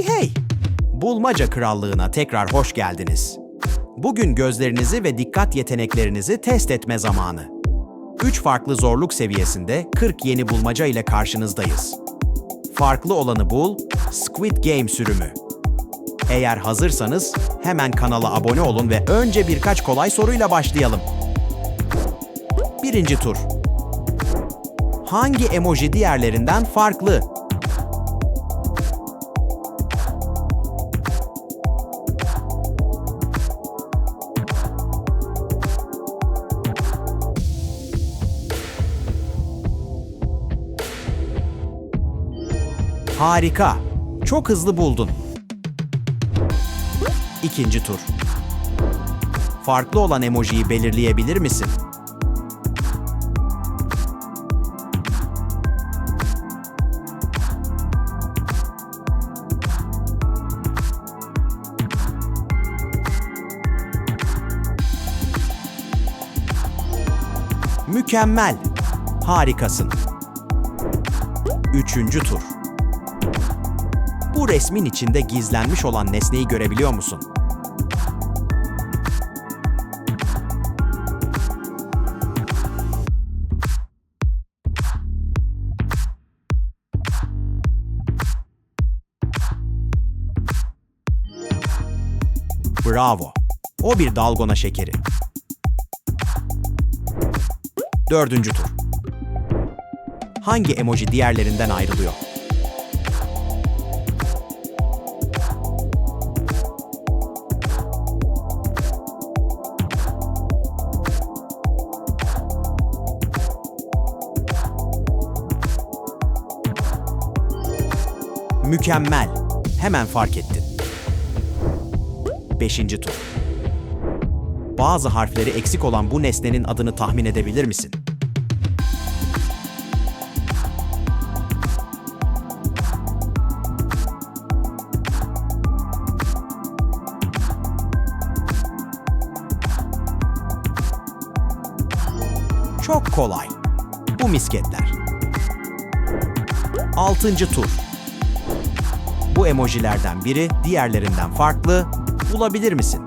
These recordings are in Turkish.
Hey hey! Bulmaca Krallığına tekrar hoş geldiniz. Bugün gözlerinizi ve dikkat yeteneklerinizi test etme zamanı. 3 farklı zorluk seviyesinde 40 yeni bulmaca ile karşınızdayız. Farklı olanı bul, Squid Game sürümü. Eğer hazırsanız hemen kanala abone olun ve önce birkaç kolay soruyla başlayalım. Birinci tur. Hangi emoji diğerlerinden farklı? Harika. Çok hızlı buldun. İkinci tur. Farklı olan emojiyi belirleyebilir misin? Mükemmel. Harikasın. Üçüncü tur. Bu resmin içinde gizlenmiş olan nesneyi görebiliyor musun? Bravo. O bir dalgona şekeri. Dördüncü tur. Hangi emoji diğerlerinden ayrılıyor? Mükemmel. Hemen fark ettin. Beşinci tur. Bazı harfleri eksik olan bu nesnenin adını tahmin edebilir misin? Çok kolay. Bu misketler. Altıncı tur. Bu emojilerden biri diğerlerinden farklı. Bulabilir misin?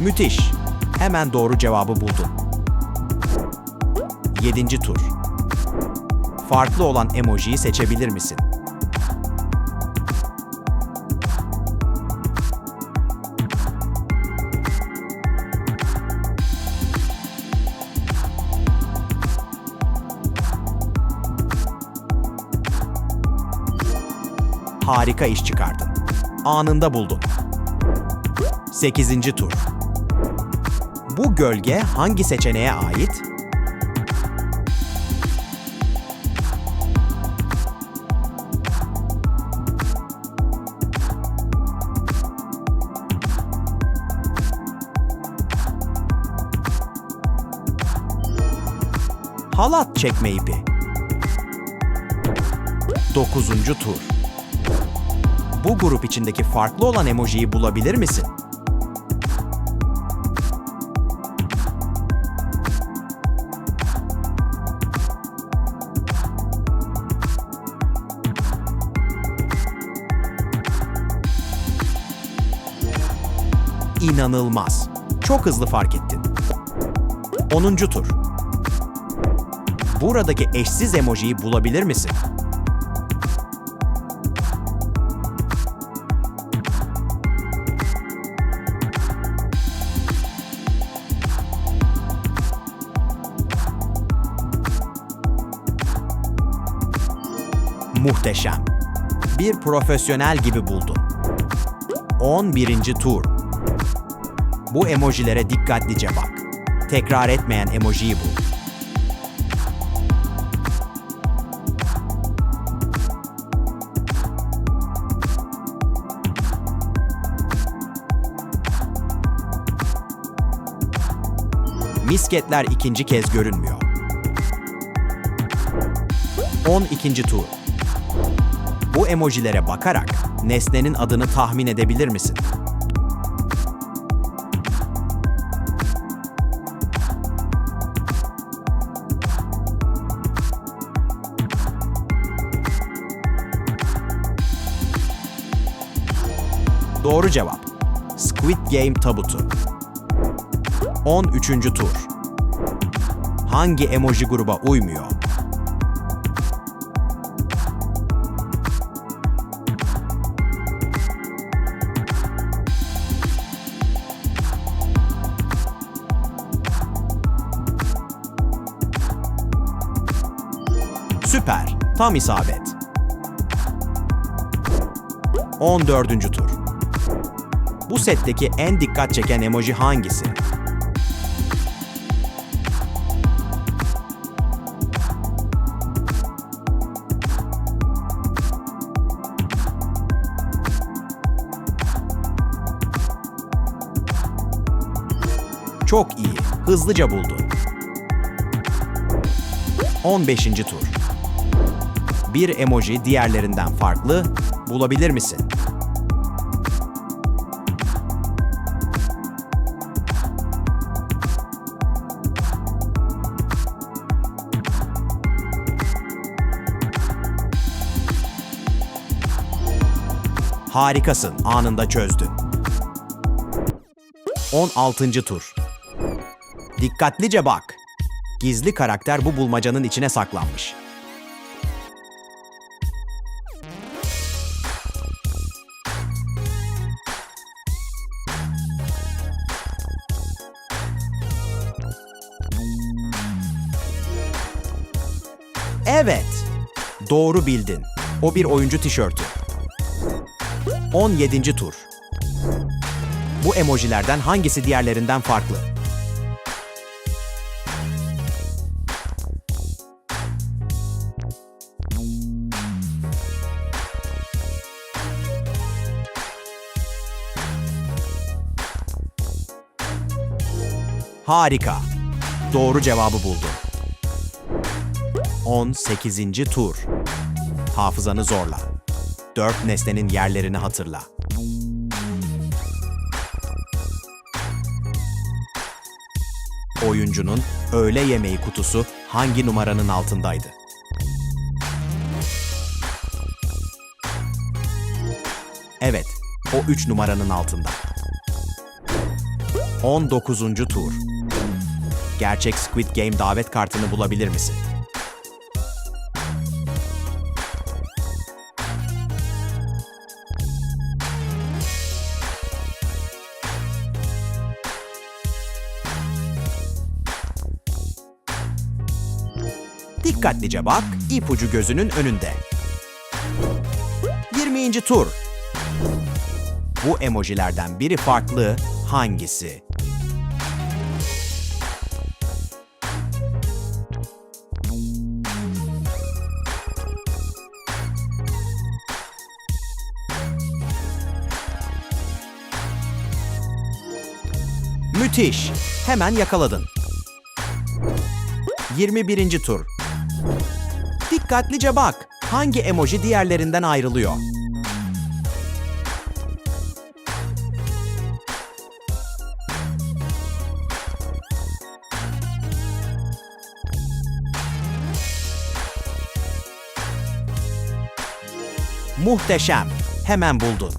Müthiş. Hemen doğru cevabı buldun. Yedinci tur. Farklı olan emojiyi seçebilir misin? Harika iş çıkardın. Anında buldun. 8. tur. Bu gölge hangi seçeneğe ait? Halat çekme ipi. 9. tur. Bu grup içindeki farklı olan emojiyi bulabilir misin? İnanılmaz. Çok hızlı fark ettin. 10. tur. Buradaki eşsiz emojiyi bulabilir misin? Muhteşem. Bir profesyonel gibi buldun. 11. tur. Bu emojilere dikkatlice bak. Tekrar etmeyen emojiyi bul. Misketler ikinci kez görünmüyor. 12. tur. Bu emojilere bakarak Nesnenin adını tahmin edebilir misin? Doğru cevap. Squid Game tabutu. 13. tur. Hangi emoji gruba uymuyor? Süper. Tam isabet. 14. tur. Bu setteki en dikkat çeken emoji hangisi? Çok iyi. Hızlıca buldun. 15. tur. Bir emoji diğerlerinden farklı bulabilir misin? Harikasın, anında çözdün. 16. tur. Dikkatlice bak. Gizli karakter bu bulmacanın içine saklanmış. Doğru bildin. O bir oyuncu tişörtü. 17. tur. Bu emojilerden hangisi diğerlerinden farklı? Harika. Doğru cevabı buldun. 18. tur. Hafızanı zorla. Dört nesnenin yerlerini hatırla. Oyuncunun öğle yemeği kutusu hangi numaranın altındaydı? Evet, o 3 numaranın altında. 19. tur. Gerçek Squid Game davet kartını bulabilir misin? Dikkatlice bak, ipucu gözünün önünde. 20. tur. Bu emojilerden biri farklı, hangisi? Müthiş. Hemen yakaladın. 21. tur. Dikkatlice bak. Hangi emoji diğerlerinden ayrılıyor? Muhteşem. Hemen buldun.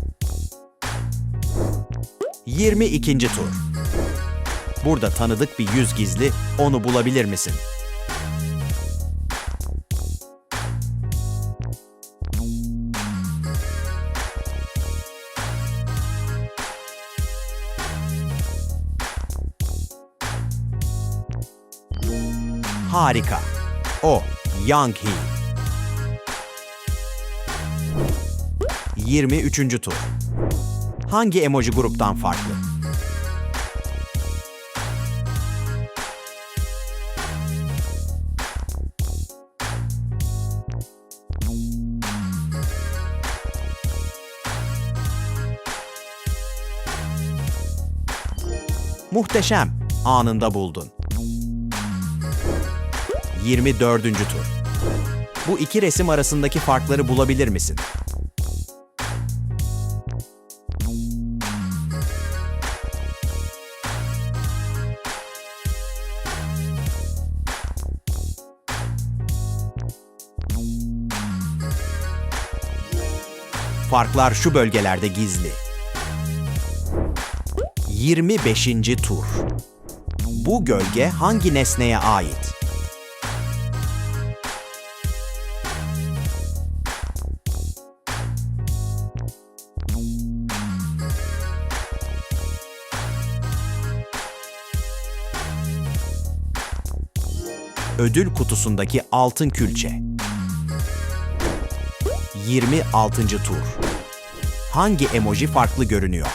22. tur. Burada tanıdık bir yüz gizli, onu bulabilir misin? Harika. O, Young Hee. 23. tur. Hangi emoji gruptan farklı? Muhteşem. Anında buldun. 24. tur. Bu iki resim arasındaki farkları bulabilir misin? Farklar şu bölgelerde gizli. 25. tur. Bu gölge hangi nesneye ait? Ödül kutusundaki altın külçe. 26. tur. Hangi emoji farklı görünüyor?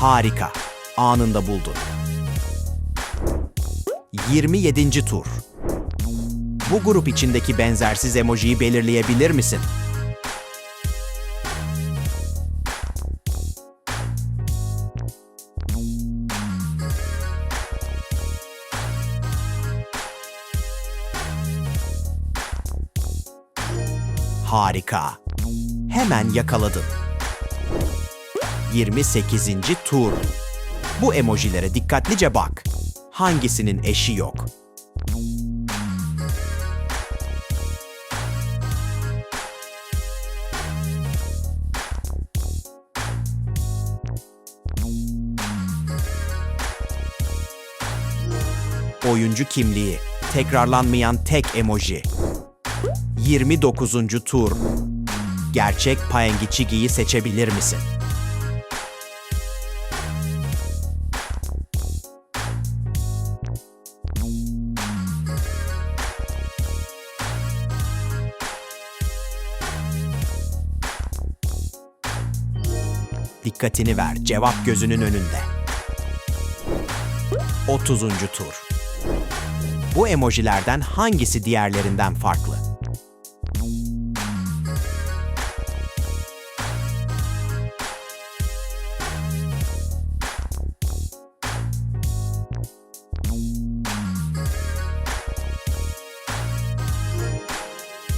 Harika. Anında buldun. 27. tur. Bu grup içindeki benzersiz emojiyi belirleyebilir misin? Harika. Hemen yakaladın. 28. tur. Bu emojilere dikkatlice bak. Hangisinin eşi yok? Oyuncu kimliği. Tekrarlanmayan tek emoji. 29. tur. Gerçek Paengi Chigi'yi seçebilir misin? Dikkatini ver, cevap gözünün önünde. 30. tur. Bu emojilerden hangisi diğerlerinden farklı?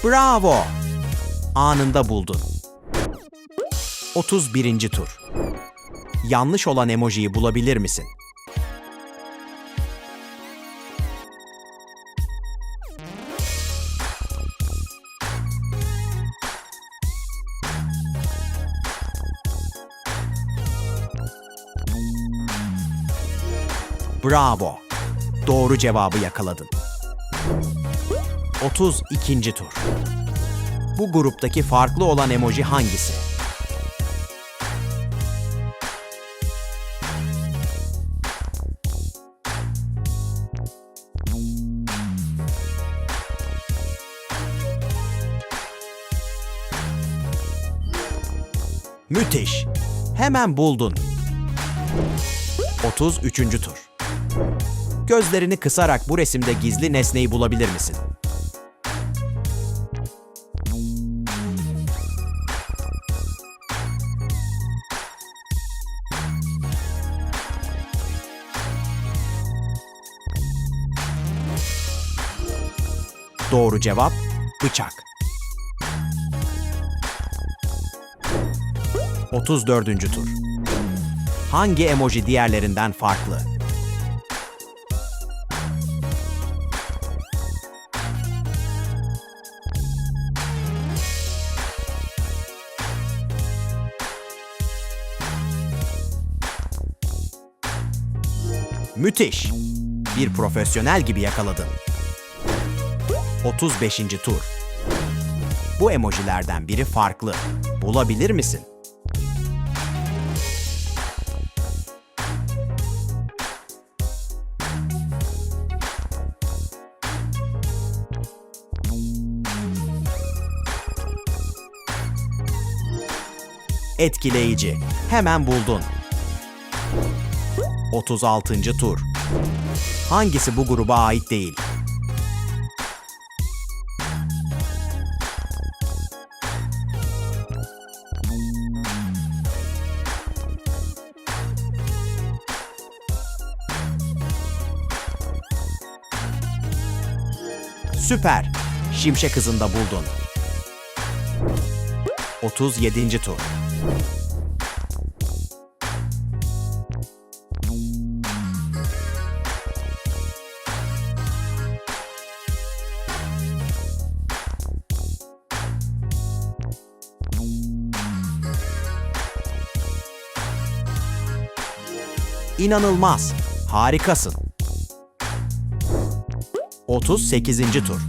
Bravo! Anında buldun. 31. tur. Yanlış olan emojiyi bulabilir misin? Bravo. Doğru cevabı yakaladın. 32. tur. Bu gruptaki farklı olan emoji hangisi? Müthiş. Hemen buldun. 33. tur. Gözlerini kısarak bu resimde gizli nesneyi bulabilir misin? Doğru cevap bıçak. 34. tur. Hangi emoji diğerlerinden farklı? Müthiş. Bir profesyonel gibi yakaladın. 35. tur. Bu emojilerden biri farklı. Bulabilir misin? Etkileyici. Hemen buldun. 36. tur. Hangisi bu gruba ait değil? Süper. Şimşek hızında buldun. 37. tur. İnanılmaz. Harikasın. 38. tur.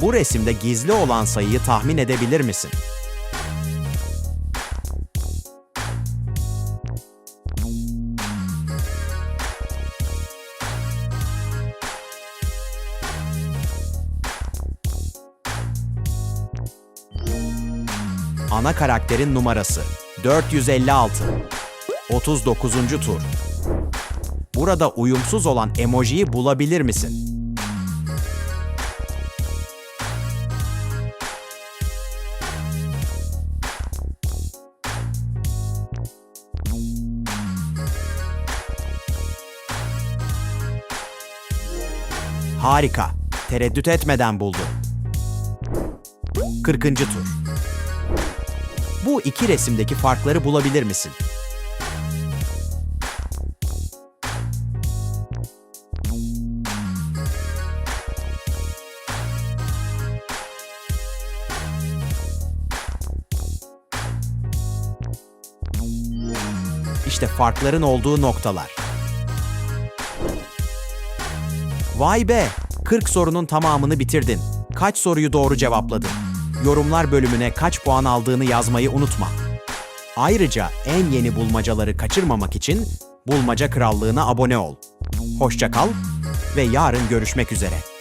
Bu resimde gizli olan sayıyı tahmin edebilir misin? Ana karakterin numarası 456. 39. tur. Burada uyumsuz olan emojiyi bulabilir misin? Harika. Tereddüt etmeden buldu. 40. tur. Bu iki resimdeki farkları bulabilir misin? İşte farkların olduğu noktalar. Vay be! 40 sorunun tamamını bitirdin. Kaç soruyu doğru cevapladın? Yorumlar bölümüne kaç puan aldığını yazmayı unutma. Ayrıca en yeni bulmacaları kaçırmamak için Bulmaca Krallığı'na abone ol. Hoşça kal ve yarın görüşmek üzere.